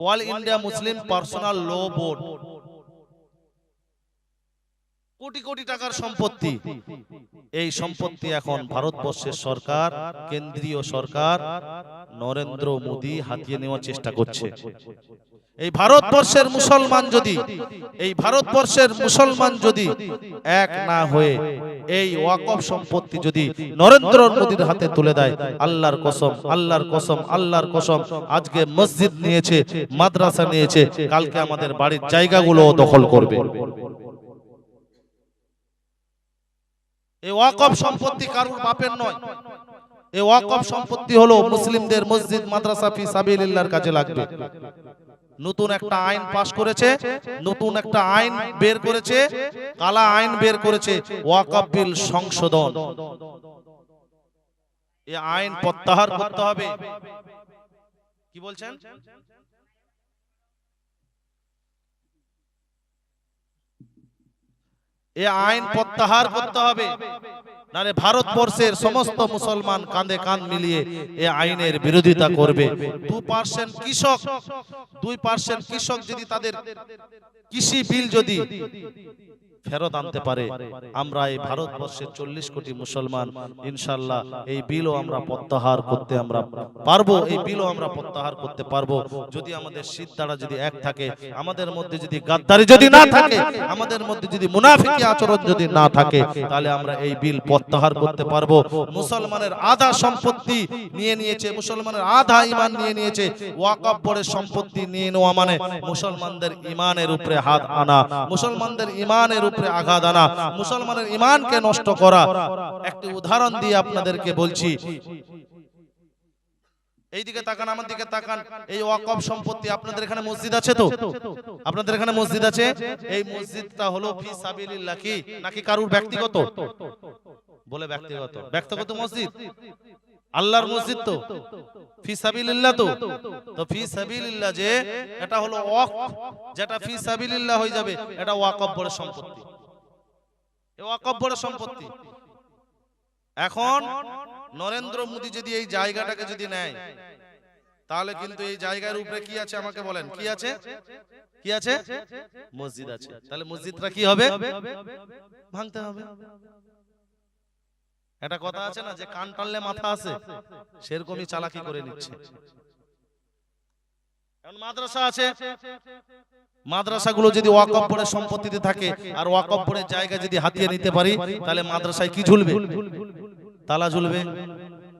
All India Muslim personal law board crore crore টাকার সম্পত্তি। এই সম্পত্তি এখন ভারতবর্ষের সরকার, কেন্দ্রীয় সরকার নরেন্দ্র মোদী হাতিয়ে নেওয়ার চেষ্টা করছে। এই ভারতবর্ষের মুসলমান যদি, এই ভারতবর্ষের মুসলমান যদি এক না হয়ে এই ওয়াকফ সম্পত্তি যদি নরেন্দ্র মোদীর হাতে তুলে দেয়, আল্লাহর কসম আল্লাহর কসম আল্লাহর কসম, আজকে মসজিদ নিয়েছে, মাদ্রাসা নিয়েছে, কালকে আমাদের বাড়ির জায়গাগুলো দখল করবে। এই ওয়াকফ সম্পত্তি কারুর বাপের নয়। এই ওয়াকফ সম্পত্তি হলো মুসলিমদের মসজিদ, মাদ্রাসা, ফি সাবিলিল্লাহর কাজে লাগবে। নতুন একটা আইন পাশ করেছে, নতুন একটা আইন বের করেছে, কালা আইন বের করেছে, ওয়াকফ বিল সংশোধন। এই আইন প্রত্যাহার করতে হবে। কি বলছেন? এ আইন প্রত্যাহার করতে হবে। নারে ভারতবর্ষের সমস্ত মুসলমান কাঁধে কাঁধ মিলিয়ে এ আইনের বিরোধিতা করবে। দু পার্সেন্ট কৃষক, দুই পার্সেন্ট কৃষক যদি তাদের কৃষি বিল যদি ফেরত আনতে পারে। আমরা এই ভারতবর্ষের চল্লিশ কোটি মুসলমান। ইনশাল্লাহ এই বিলও আমরা প্রত্যাহার করতে আমরা পারব। এই বিলও আমরা প্রত্যাহার করতে পারব। যদি আমাদের শীত দ্বারা যদি এক থাকে আমাদের মধ্যে যদি গাদ্দারি যদি না থাকে আমাদের মধ্যে যদি মুনাফিকি আচরণ যদি না থাকে তাহলে আমরা এই বিল প্রত্যাহার করতে পারব। মুসলমানের আধা সম্পত্তি নিয়ে নিয়েছে মুসলমানের আধা ইমান নিয়ে নিয়েছে ওয়াকফ বোর্ডের সম্পত্তি নিয়ে নেওয়া মানে মুসলমানদের ইমানের উপরে হাত আনা। মুসলমানদের ইমানের উপরে আঘাত আনা, মুসলমানের ইমানকে নষ্ট করা। একটি উদাহরণ দিয়ে আপনাদেরকে বলছি। এইদিকে তাকান, আমার দিকে তাকান। এই ওয়াকফ সম্পত্তি আপনাদের এখানে মসজিদ আছে তো? আপনাদের এখানে মসজিদ আছে? এই মসজিদটা হলো ফি সাবিলিল্লাহ কি? নাকি কারুর ব্যক্তিগত? বলে ব্যক্তিগত। ব্যক্তিগত মসজিদ? আল্লাহর মসজিদ তো। ফি সাবিলিল্লাহ তো। তো ফি সাবিলিল্লাহ যে এটা হলো ওয়াকফ যেটা ফি সাবিলিল্লাহ হয়ে যাবে এটা ওয়াকফ বোর্ডের সম্পত্তি। এ ওয়াকফ বোর্ডের সম্পত্তি। এখন নরেন্দ্র মোদী যদি এই জায়গাটাকে যদি নেয় তাহলে কিন্তু এই জায়গার উপরে কি আছে আমাকে বলেন? কি আছে? কি আছে? মসজিদ আছে। তাহলে মসজিদটা কি হবে? ভাঙতে হবে। একটা কথা আছে না যে কান টানলে মাথা আছে সেরকমই চালাকি করে নিচ্ছে। মাদ্রাসা আছে মাদ্রাসাগুলো যদি ওয়াকফ সম্পত্তিতে থাকে আর ওয়াকফ জায়গা যদি হাতিয়ে নিতে পারি তাহলে মাদ্রাসায় কি ঝুলবে? তালা ঝুলবে।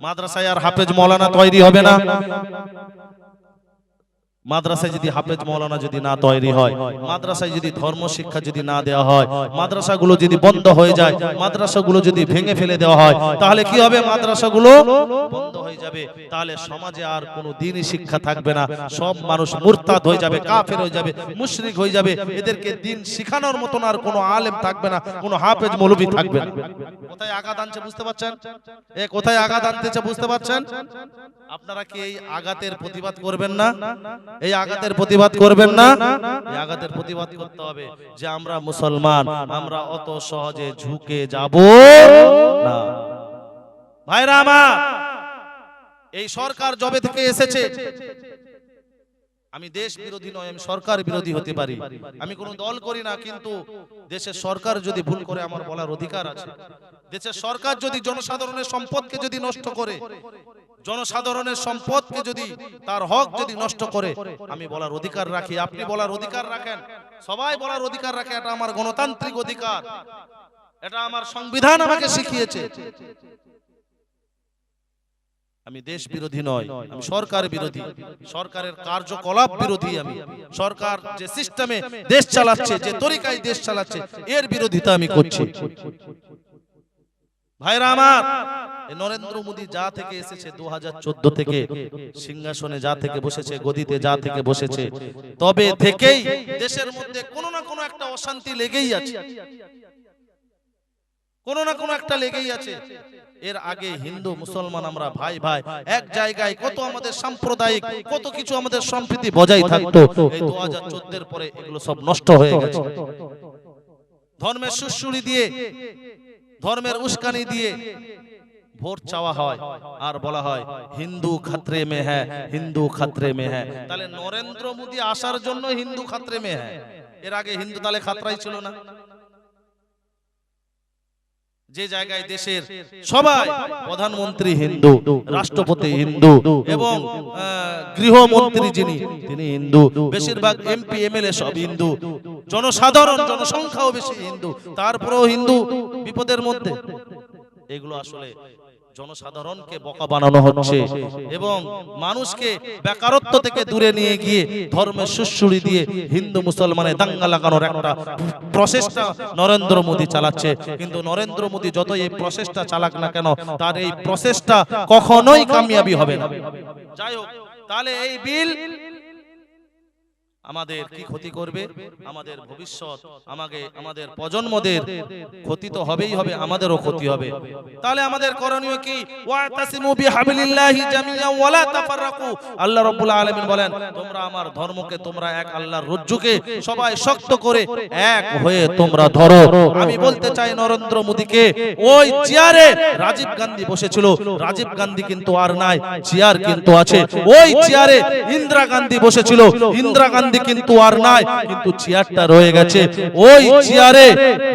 মাদ্রাসায় আর হাফেজ মৌলানা তৈরি হবে না। মাদ্রাসায় যদি হাফেজ মৌলানা যদি না তৈরি হয়, মাদ্রাসায় যদি ধর্ম শিক্ষা যদি না দেওয়া হয়, মাদ্রাসাগুলো যদি বন্ধ হয়ে যায়, মাদ্রাসাগুলো যদি ভেঙে ফেলে দেওয়া হয়, তাহলে কি হবে? মাদ্রাসাগুলো বন্ধ হয়ে যাবে। তাহলে সমাজে আর কোনো দিনই শিক্ষা থাকবে না। সব মানুষ মুরতাদ হয়ে যাবে, কাফের হয়ে যাবে, মুশরিক হয়ে যাবে। এদেরকে দিন শিখানোর মতন আর কোনো আলেম থাকবে না, কোনো হাফেজ মৌলবি থাকবে না। কোথায় আঘাত আনছে বুঝতে পারছেন? এ কোথায় আঘাত আনতেছে বুঝতে পারছেন? আপনারা কি এই আঘাতের প্রতিবাদ করবেন না? এই আঘাতের প্রতিবাদ করবেন না? এই আঘাতের প্রতিবাদ করতে হবে যে আমরা মুসলমান আমরা অত সহজে ঝুঁকে যাব না। ভাইরা আমার এই সরকার জবে থেকে এসেছে আমি দেশ বিরোধী নয় আমি সরকার বিরোধী হতে পারি। আমি কোনো দল করি না কিন্তু দেশের সরকার যদি ভুল করে আমার বলার অধিকার আছে দেশের সরকার যদি জনসাধারণের সম্পদকে যদি নষ্ট করে জনসাধারণের সম্পদকে যদি তার হক যদি নষ্ট করে আমি বলার অধিকার রাখি। আপনি বলার অধিকার রাখেন। সবাই বলার অধিকার রাখে এটা আমার গণতান্ত্রিক অধিকার। এটা আমার সংবিধান আমাকে শিখিয়েছে। আমি দেশ বিরোধী নয় আমি সরকার বিরোধী। সরকারের কার্যকলাপ বিরোধী আমি। সরকার যে সিস্টেমে দেশ চালাচ্ছে যে তরিকায় দেশ চালাচ্ছে এর বিরোধিতা আমি করছি। ভাইরা আমার নরেন্দ্র মোদী যা থেকে এসেছে দু হাজার চোদ্দ থেকে সিংহাসনে যা থেকে বসেছে গদিতে যা থেকে বসেছে তবে থেকেই দেশের মধ্যে কোনো না কোনো একটা অশান্তি লেগেই আছে। কোনো না কোনো একটা লেগেই আছে। এর আগে হিন্দু, মুসলমান আমরা ভাই ভাই, এক জায়গায় কত আমাদের সাম্প্রদায়িক, কত কিছু আমাদের সম্প্রীতি বজায় থাকতো, এই দু হাজার চোদ্দের পরে এগুলো সব নষ্ট হয়ে গেছে। ধর্মের সুশুরি দিয়ে, ধর্মের উস্কানি দিয়ে ভোট চাওয়া হয়, আর বলা হয়, হিন্দু খাতরে মে হ্যাঁ হিন্দু খাতরে মে হ্যাঁ। তাহলে নরেন্দ্র মোদী আসার জন্য হিন্দু খাতরে মে হ্যাঁ। এর আগে হিন্দু তাহলে খাতরাই ছিল না। যে জায়গায় দেশের সবাই প্রধানমন্ত্রী হিন্দু রাষ্ট্রপতি হিন্দু এবং গৃহমন্ত্রী যিনি তিনি হিন্দু বেশিরভাগ এমপি এমএলএ সব হিন্দু। জনসাধারণ জনসংখ্যাও বেশি হিন্দু। তারপরেও হিন্দু বিপদের মধ্যে। এগুলো আসলে জনসাধারণকে বোকা বানানো হচ্ছে এবং মানুষকে বেকারত্ব থেকে দূরে নিয়ে গিয়ে ধর্মের সুশ্রুড়ি দিয়ে হিন্দু মুসলমানের দাঙ্গা লাগানোর একটা প্রচেষ্টা নরেন্দ্র মোদী চালাচ্ছে। কিন্তু নরেন্দ্র মোদী যত এই প্রচেষ্টা চালাক না কেন, তার এই প্রচেষ্টা কখনোই কামিয়াবি হবে না। যাই হোক, তাহলে এই বিল আমাদের কি ক্ষতি করবে? আমাদের ভবিষ্যৎ আমাকে আমাদের প্রজন্মদের ক্ষতি তো হবেই হবে আমাদেরও ক্ষতি হবে। তাহলে আমাদের করণীয় কি? ওয়াতাসিমু বিহাবিলিল্লাহি জামিয়ান ওয়ালা তাফাররাকু। আল্লাহ রাব্বুল আলামিন বলেন তোমরা আমার ধর্মকে তোমরা এক আল্লাহর রজ্জুকে সবাই শক্ত করে এক হয়ে তোমরা ধরো। আমি বলতে চাই নরেন্দ্র মোদীকে ওই চেয়ারে রাজীব গান্ধী বসেছিল। রাজীব গান্ধী কিন্তু আর নাই চেয়ার কিন্তু আছে। ওই চেয়ারে ইন্দিরা গান্ধী বসেছিল। ইন্দিরা গান্ধী কিন্তু আর নাই, কিন্তু চেয়ারটা রয়ে গেছে। ওই চেয়ারে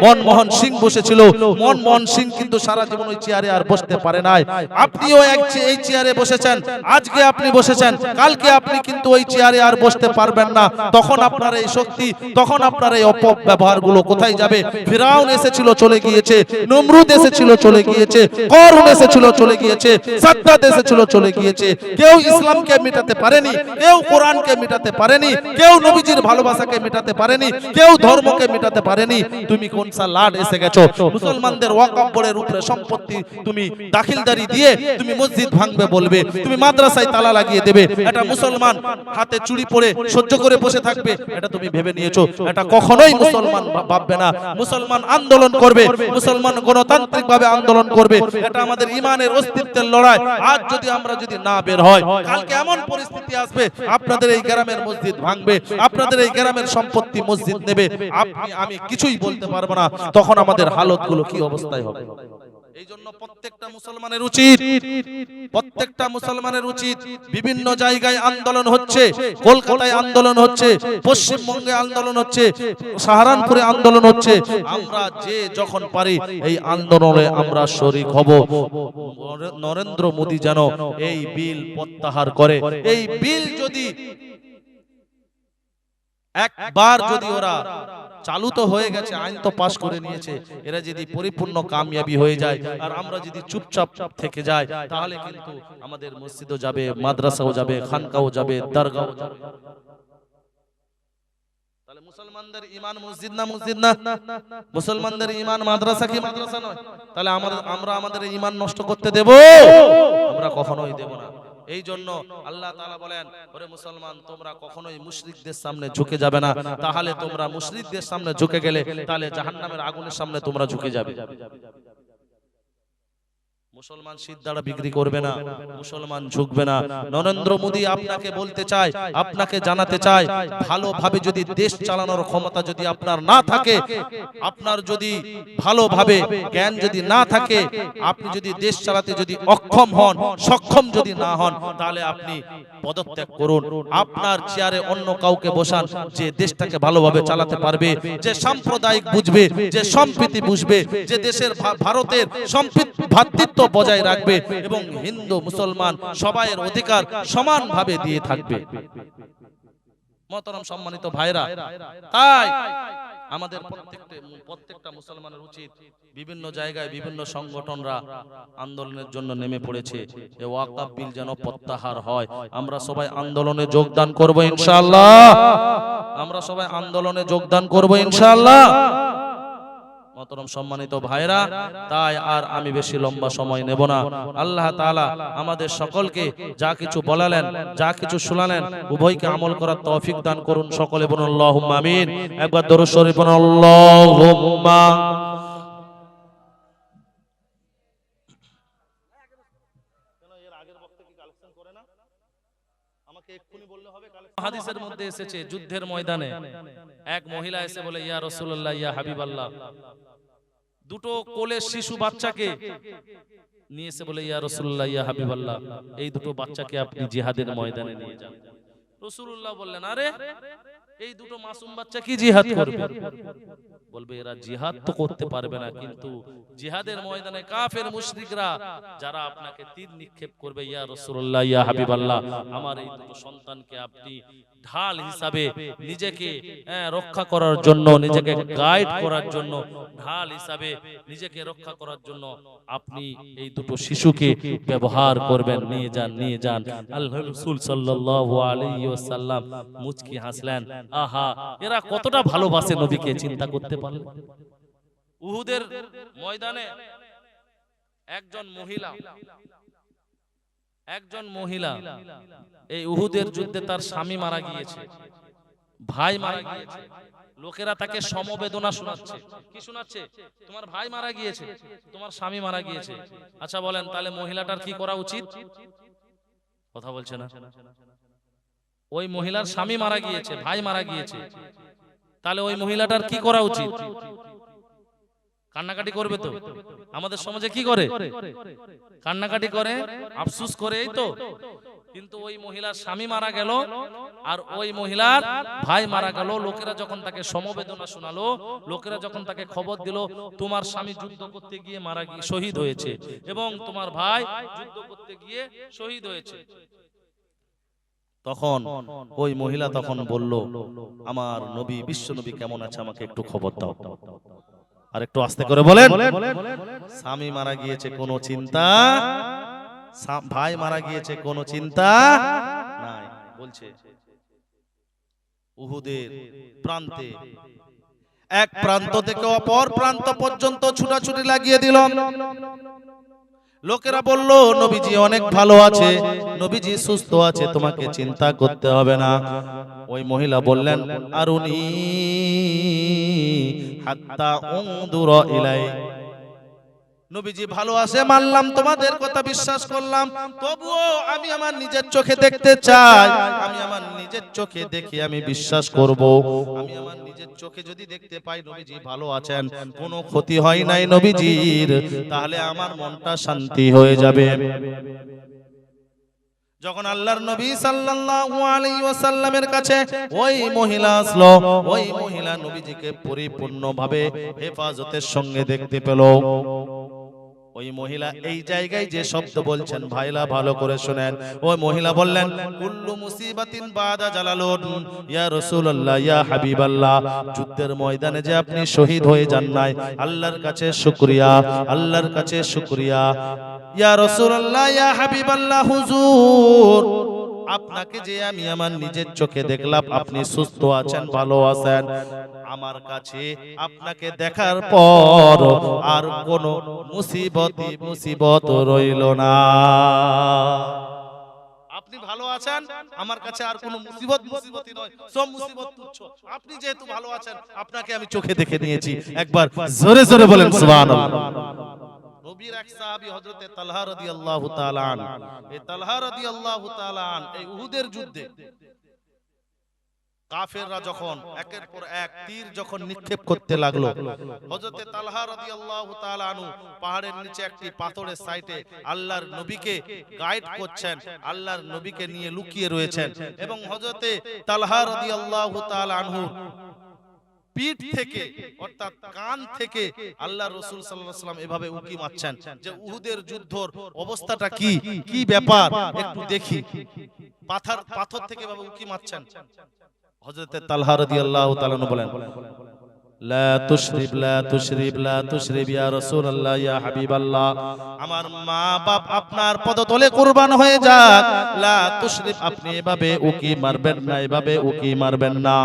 মনমোহন সিং বসেছিল। মনমোহন সিং কিন্তু সারা জীবন ওই চেয়ারে আর বসতে পারে নাই। আপনিও এক এই চেয়ারে বসেছেন, আজকে আপনি বসেছেন, কালকে আপনি কিন্তু ওই চেয়ারে আর বসতে পারবেন না। তখন আপনার এই শক্তি, তখন আপনার এই অপব্যবহারগুলো কোথায় যাবে? ফিরাউন এসেছিল, চলে গিয়েছে, নমরুদ এসেছিল, চলে গিয়েছে করুন এসেছিল, চলে গিয়েছে, সাদ্দাত এসেছিল, চলে গিয়েছে। কেউ ইসলামকে মেটাতে পারেনি, কেউ কোরআনকে মেটাতে পারেনি, কেউ নবীজির ভালোবাসাকে মেটাতে পারেনি, কেউ ধর্মকে মেটাতে পারেনি। তুমি কোন সা লাড এসে গেছো? মুসলমানদের ওয়াকফ বোর্ডের উপরে সম্পত্তি তুমি দাখিলদারি দিয়ে তুমি মসজিদ ভাঙবে বলবে, তুমি মাদ্রাসায় তালা লাগিয়ে দেবে। এটা মুসলমান হাতে চুড়ি পরে সহ্য করে বসে থাকবে, এটা তুমি ভেবে নিয়েছো। এটা কখনোই মুসলমান ভাববে না। মুসলমান আন্দোলন করবে, মুসলমান গণতান্ত্রিক ভাবে আন্দোলন করবে। এটা আমাদের ইমানের অস্তিত্বের লড়াই। আজ যদি আমরা যদি না বের হয়, কালকে এমন পরিস্থিতি আসবে, আপনাদের এই গ্রামের মসজিদ ভাঙবে। আপনাদের এই গ্রামের সম্পত্তি মসজিদ নেবে, আপনি, আমি কিছুই বলতে পারব না। তখন আমাদের হালতগুলো কি অবস্থায় হবে? এই জন্য প্রত্যেকটা মুসলমানের উচিত, প্রত্যেকটা মুসলমানের উচিত বিভিন্ন জায়গায় আন্দোলন হচ্ছে, কলকাতায় আন্দোলন হচ্ছে, পশ্চিমবঙ্গে আন্দোলন হচ্ছে, সাহারানপুরে আন্দোলন হচ্ছে। আমরা যে যখন পারি এই আন্দোলনে আমরা শরিক হব। নরেন্দ্র মোদী যেন এই বিল প্রত্যাহার করে, এই বিল যদি একবার যদি ওরা চালু তো হয়ে গেছে, আইন তো পাশ করে নিয়েছে, এরা যদি পরিপূর্ণ কামিয়াবি হয়ে যায় আর আমরা যদি চুপচাপ থেকে যাই, তাহলে কিন্তু আমাদের মসজিদও যাবে, মাদ্রাসাও যাবে, খানকাও যাবে, দরগাও যাবে। তাহলে মুসলমানদের ইমান মসজিদ না মসজিদ না? মুসলমানদের ইমান মাদ্রাসা কি মাদ্রাসা নয়? তাহলে আমরা আমাদের ইমান নষ্ট করতে দেব? আমরা কখনোই দেব না। এই জন্য আল্লাহ তাআলা বলেন ওরে মুসলমান তোমরা কখনোই মুশরিকদের সামনে ঝুঁকে যাবে না। তাহলে তোমরা মুশরিকদের সামনে ঝুঁকে গেলে তাহলে জাহান্নামের আগুনের সামনে তোমরা ঝুঁকে যাবে। মুসলমান শীত দ্বারা বিক্রি করবে না মুসলমান ঝুঁকবে না। নরেন্দ্র মোদী আপনাকে বলতে চায় আপনাকে জানাতে চায় ভালোভাবে যদি দেশ চালানোর ক্ষমতা যদি আপনার না থাকে আপনার যদি ভালোভাবে জ্ঞান যদি না থাকে আপনি যদি দেশ চালাতে যদি অক্ষম হন সক্ষম যদি না হন তাহলে আপনি পদত্যাগ করুন। আপনার চেয়ারে অন্য কাউকে বসান যে দেশটাকে ভালোভাবে চালাতে পারবে যে সাম্প্রদায়িক বুঝবে যে সম্প্রীতি বুঝবে যে দেশের ভারতের সম্প্রীত ভ্রাতৃত্ব বজায় রাখবে এবং হিন্দু, মুসলমান সবাইয়ের অধিকার সমানভাবে দিয়ে থাকবে। সম্মানিত ভাইরা, তাই আমাদের প্রত্যেকটা মুসলমানের উচিত বিভিন্ন জায়গায় বিভিন্ন সংগঠনরা আন্দোলনের জন্য নেমে পড়েছে। যেন প্রত্যাহার হয়। আমরা সবাই আন্দোলনে যোগদান করব ইনশাআল্লাহ। আমরা সবাই আন্দোলনে যোগদান করব ইনশাআল্লাহ। মহতরম সম্মানিত ভাইরা তাই আর আমি বেশি লম্বা সময় নেব না। আল্লাহ তালা আমাদের সকলকে যা কিছু বলালেন, যা কিছু শুনালেন, উভয়কে আমল করার তৌফিক দান করুন সকলে বলুন আল্লাহ আমিন। একবার দরুদ শরীফ বলুন হাদিসের মধ্যে এসেছে যুদ্ধের ময়দানে। এক মহিলা এসে বলে, ইয়া রাসূলুল্লাহ, ইয়া হাবিবাল্লাহ। দুটো কোলে শিশু বাচ্চাকে নিয়ে এসে বলে, ইয়া রসুল্লাহ ইয়া হাবিবাল্লাহ। এই দুটো বাচ্চাকে আপনি জিহাদের ময়দানে নিয়ে যান। রসুল্লাহ বললেন, আরে এই দুটো মাসুম বাচ্চা কি জিহাদ করবে? বলবে এরা জিহাদ তো করতে পারবে না কিন্তু জিহাদের ময়দানে কাফের মুশরিকরা যারা আপনাকে তীর নিক্ষেপ করবে ইয়া রাসূলুল্লাহ ইয়া হাবিবাল্লাহ আমার এই দুটো সন্তানকে আপনি ঢাল হিসাবে নিজেকে হ্যাঁ, রক্ষা করার জন্য নিজেকে গাইড করার জন্য ঢাল হিসাবে নিজেকে রক্ষা করার জন্য আপনি এই দুটো শিশুকে ব্যবহার করবেন নিয়ে যান নিয়ে যান। আল্লাহ রাসূল সাল্লাল্লাহু আলাইহি ওয়াসাল্লাম মুচকি হাসলেন আহা এরা কতটা ভালোবাসে নবীকে চিন্তা করতে পারলেন উহুদের ময়দানে একজন মহিলা একজন মহিলা এই উহুদের যুদ্ধে তার স্বামী মারা গিয়েছে ভাই মারা গিয়েছে লোকেরা তাকে সমবেদনা শোনাচ্ছে। কি শোনাচ্ছে? তোমার ভাই মারা গিয়েছে তোমার স্বামী মারা গিয়েছে। আচ্ছা বলেন তাহলে মহিলাটার কি করা উচিত? কথা বলছে না? ওই মহিলার স্বামী মারা গিয়েছে ভাই মারা গিয়েছে। তাহলে ওই মহিলাটার কি করা উচিত? কান্নাকাটি করবে তো? আমাদের সমাজে কি করে? কান্নাকাটি করে আফসুস করে এই তো। কিন্তু ওই মহিলার স্বামী মারা গেল আর ওই মহিলার ভাই মারা গেল। লোকেরা যখন তাকে সমবেদনা শোনালো লোকেরা যখন তাকে খবর দিল তোমার স্বামী যুদ্ধ করতে গিয়ে মারা গিয়ে শহীদ হয়েছে এবং তোমার ভাই যুদ্ধ করতে গিয়ে শহীদ হয়েছে। তখন ওই মহিলা তখন বলল আমার নবী বিশ্ব নবী কেমন আছে আমাকে একটু খবর দাও। আর একটু আস্তে করে বলেন। স্বামী মারা গিয়েছে কোনো চিন্তা? ভাই মারা গিয়েছে কোনো চিন্তা? নাই বলছে উহুদের প্রান্তে এক প্রান্ত থেকে অপর প্রান্ত পর্যন্ত ছুটাছুটি লাগিয়ে দিল লোকেরা বলল, নবীজি অনেক ভালো আছে, নবীজি সুস্থ আছে, তোমাকে চিন্তা করতে হবে না। ওই মহিলা বললেন, আরুনি হাত্তা উনদুর ইলাই। নবীজি ভালো আছে, মানলাম, তোমাদের কথা বিশ্বাস করলাম। তবুও আমি আমার নিজের চোখে দেখতে চাই। আমি আমার নিজের চোখে দেখে আমি বিশ্বাস করব। আমি আমার নিজের চোখে যদি দেখতে পাই, নবীজি ভালো আছেন, কোনো ক্ষতি হয় নাই নবীজির, তাহলে আমার মনটা শান্তি হয়ে যাবে। যখন আল্লাহর নবী সাল্লাল্লাহু আলাইহি ওয়াসাল্লামের কাছে ওই মহিলা আসলো, ওই মহিলা নবীজিকে পরিপূর্ণভাবে হেফাজতের সঙ্গে দেখতে পেল। ওই মহিলা এই জায়গায় যে শব্দ বলছেন ভাইলা ভালো করে শুনেন। ওই মহিলা বললেন কুল্লু মুসিবাতিন বাদা জালালুন ইয়া রাসূলুল্লাহ ইয়া হাবিবাল্লাহ যুদ্ধের ময়দানে যে আপনি শহীদ হয়ে যান নাই আল্লাহর কাছে শুকরিয়া আল্লাহর কাছে শুকরিয়া। ইয়া রাসূলুল্লাহ ইয়া হাবিবাল্লাহ হুজুর। আপনাকে যে আমি আমার নিজের চোখে দেখলাম, আপনি সুস্থ আছেন, ভালো আছেন। আমার কাছে আপনাকে দেখার পর আর কোন মুসিবতই মুসিবত রইল না। আপনি ভালো আছেন? আমার কাছে আর কোনো মুসিবত, মুসিবতই নয়। সব মুসিবত তুচ্ছ। আপনি যেহেতু ভালো আছেন, আপনাকে আমি চোখে দেখে নিয়েছি। একবার জোরে জোরে বলেন, সুবহানাল্লাহ। নবীর এক সাহাবী হযরতে তালহা রাদিয়াল্লাহু তাআলা আন এই তালহা রাদিয়াল্লাহু তাআলা আন এই উহুদের যুদ্ধে কাফেররা যখন একের পর এক তীর যখন নিক্ষেপ করতে লাগল, হযরতে তালহা রাদিয়াল্লাহু তাআলা আনহু পাহাড়ের নিচে একটি পাথরের সাইটে আল্লাহর নবীকে গাইড করছেন, আল্লাহর নবীকে নিয়ে লুকিয়ে রয়েছেন এবং হযরতে তালহা রাদিয়াল্লাহু তাআলা পিঠ থেকে, অর্থাৎ কান থেকে আল্লাহ রসুল সাল্লাম এভাবে উকি মারছেন যে উহুদের যুদ্ধর অবস্থাটা কি কি ব্যাপার? একটু দেখি। পাথর পাথর থেকে এভাবে উকি মারছেন। আনহু বলেন আমার মা বাপ আপনার পদতলে কুরবান হয়ে যাক। লা আপনি এভাবে উকি মারবেন না, এভাবে উকি মারবেন না।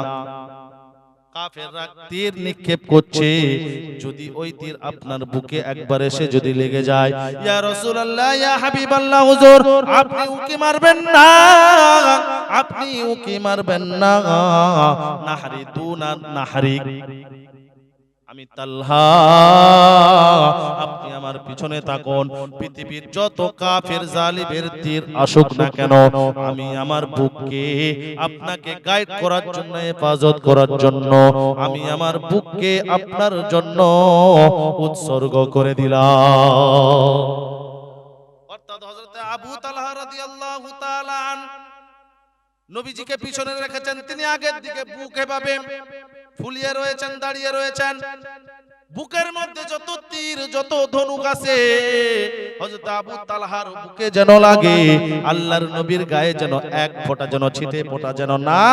কাফেররা তীর নিক্ষেপ করছে। যদি ওই তীর আপনার বুকে একবার এসে যদি লেগে যায় ইয়া রাসূলুল্লাহ ইয়া হাবিবাল্লাহ হুজুর আপনি উকি মারবেন না। আপনি উকি মারবেন না। নাহরি দুনা নাহারি আমি তাল্লা আপনি আমার পিছনে থাকুন। পৃথিবীর যত কাফের জালিমের তীর আসুক না কেন, আমি আমার বুককে আপনাকে গাইড করার জন্য, হেফাজত করার জন্য, আমি আমার বুককে আপনার জন্য উৎসর্গ করে দিলাম। অর্থাৎ হযরত আবু তালহা রাদিয়াল্লাহু তাআলা নবীজিকে পিছনে রেখেছেন, তিনি আগের দিকে বুক এভাবে ফুলিয়ে রয়েছেন দাঁড়িয়ে রয়েছেন। বুকের মধ্যে যত তীর, যত ধনুক আছে, হযরত আবু তালহার বুকে যেন লাগে, আল্লাহর নবীর গায়ে যেন এক ফোঁটা যেন, ছিটে ফোঁটা যেন না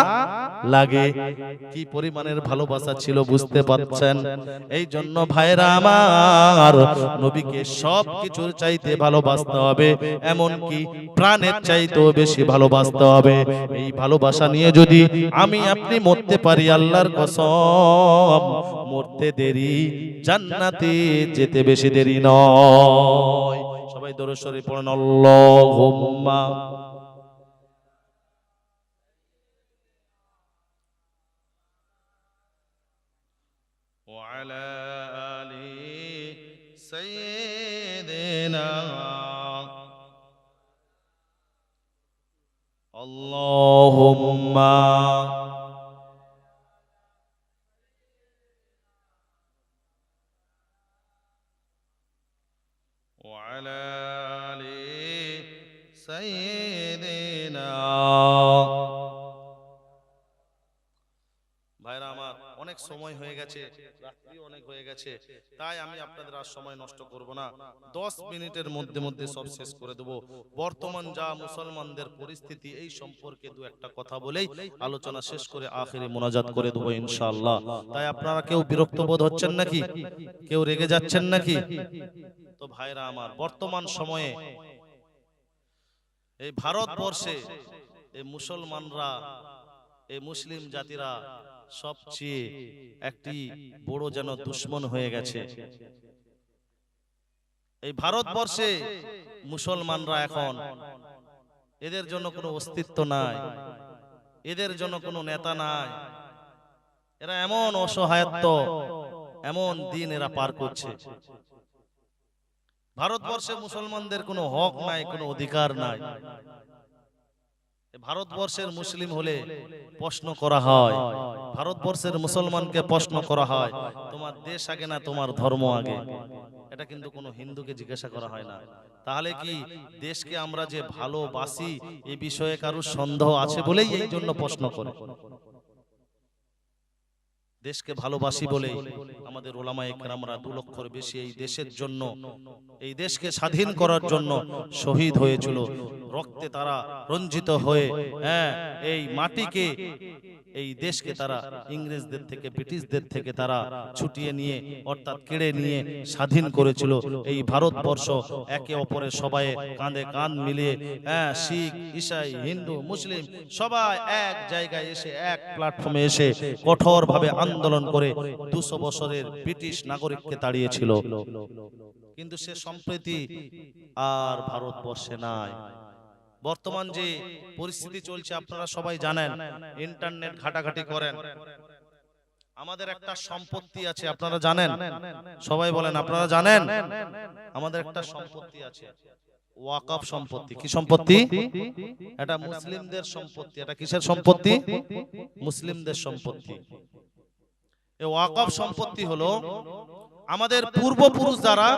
লাগে। কি পরিমাণের ভালোবাসা ছিল বুঝতে পারছেন এই জন্য ভাইরা আমার, নবীকে সব কিছুর চাইতে ভালোবাসতে হবে এমন কি প্রাণের চাইতেও বেশি ভালোবাসতে হবে। এই ভালোবাসা নিয়ে যদি আমি আপনি মরতে পারি, আল্লাহর কসম, মরতে দেরি জান্নাতে যেতে বেশি দেরি নয় সবাই দরুদ শরীফ পড়েন আল্লাহুম্মা وعلى آل سيدنا اللهم ভাইরা আমার অনেক সময় হয়ে গেছে রাত্রি অনেক হয়ে গেছে, তাই আমি আপনাদের আর সময় নষ্ট করব না। দশ মিনিটের মধ্যে মধ্যে সব শেষ করে দেব। বর্তমান যা মুসলমানদের পরিস্থিতি, এই সম্পর্কে দু একটা কথা বলেই আলোচনা শেষ করে আখেরে মোনাজাত করে দেবো ইনশাল্লাহ তাই আপনারা কেউ বিরক্ত বোধ হচ্ছেন নাকি? কেউ রেগে যাচ্ছেন নাকি? তো ভাইরা আমার, বর্তমান সময়ে এই ভারতবর্ষে এই মুসলমানরা এই মুসলিম জাতিরা সবচেয়ে একটি বড় যেন দুশ্মন হয়ে গেছে। এই ভারতবর্ষে মুসলমানরা এখন এদের জন্য কোনো অস্তিত্ব নাই এদের জন্য কোনো নেতা নাই। এরা এমন অসহায়ত্ব এমন দিন এরা পার করছে। ভারতবর্ষে মুসলমানদের কোনো হক নাই, কোনো অধিকার নাই। ভারতবর্ষের মুসলিম হলে প্রশ্ন করা হয়, ভারতবর্ষের মুসলমানকে প্রশ্ন করা হয়, তোমার দেশ আগে না তোমার ধর্ম আগে? এটা কিন্তু কোনো হিন্দুকে জিজ্ঞাসা করা হয় না। তাহলে কি দেশকে আমরা যে ভালোবাসি, এ বিষয়ে কারোর সন্দেহ আছে বলেই এই জন্য প্রশ্ন করে? দেশকে ভালোবাসি বলে আমাদের ওলামায় কেরামরা দু লক্ষর বেশি এই দেশের জন্য, এই দেশকে স্বাধীন করার জন্য শহীদ হয়েছিল। রক্তে তারা রঞ্জিত হয়ে হ্যাঁ এই মাটিকে এই দেশকে তারা ইংরেজদের থেকে ব্রিটিশদের থেকে তারা ছুটিয়ে নিয়ে অর্থাৎ কেড়ে নিয়ে স্বাধীন করেছিল এই ভারতবর্ষ একে অপরের সবাই কাঁধে কাঁধ মিলিয়ে হ্যাঁ শিখ ইসাই হিন্দু মুসলিম সবাই এক জায়গায় এসে এক প্ল্যাটফর্মে এসে কঠোরভাবে আন্দোলন করে দুশো বছরের ব্রিটিশ নাগরিককে তাড়িয়েছিল। কিন্তু সে সম্প্রতি আর ভারতবর্ষে নাই। বর্তমান যে পরিস্থিতি চলছে আপনারা সবাই জানেন ইন্টারনেট ঘাটাঘাটি করেন। আমাদের একটা সম্পত্তি আছে আপনারা জানেন? সবাই বলেন আপনারা জানেন? আমাদের একটা সম্পত্তি আছে। ওয়াকফ সম্পত্তি। কি সম্পত্তি? এটা মুসলিমদের সম্পত্তি। এটা কিসের সম্পত্তি? মুসলিমদের সম্পত্তি। এই ওয়াকফ সম্পত্তি হলো আমাদের পূর্বপুরুষ যারা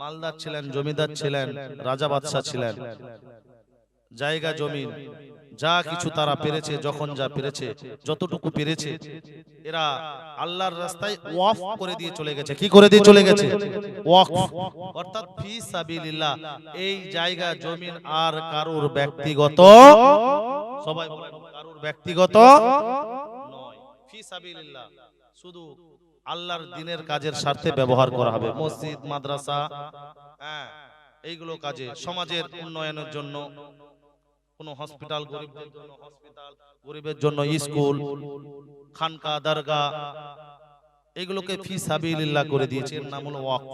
মালদার ছিলেন জমিদার ছিলেন রাজা বাদশাহ ছিলেন। জায়গা জমিন যা কিছু তারা পেরেছে যখন যা পেরেছে যতটুকু পেরেছে এরা আল্লাহর রাস্তায় ওয়াফ করে দিয়ে চলে গেছে। কি করে দিয়ে চলে গেছে? ওয়াকফ অর্থাৎ ফি সাবিলিল্লাহ এই জায়গা জমিন আর কারুর ব্যক্তিগত সবাই কারুর ব্যক্তিগত নয়। ফি সাবিলিল্লাহ শুধু আল্লাহর দিনের কাজের স্বার্থে ব্যবহার করা হবে। মসজিদ মাদ্রাসা হ্যাঁ এইগুলো কাজে সমাজের উন্নয়নের জন্য। কোন হসপিটাল গরিবদের জন্য হসপিটাল গরিবের জন্য স্কুল খানকা দরগা এগুলোকে ফি সাবিলিল্লাহ করে দিয়েছে এর নাম হলো ওয়াকফ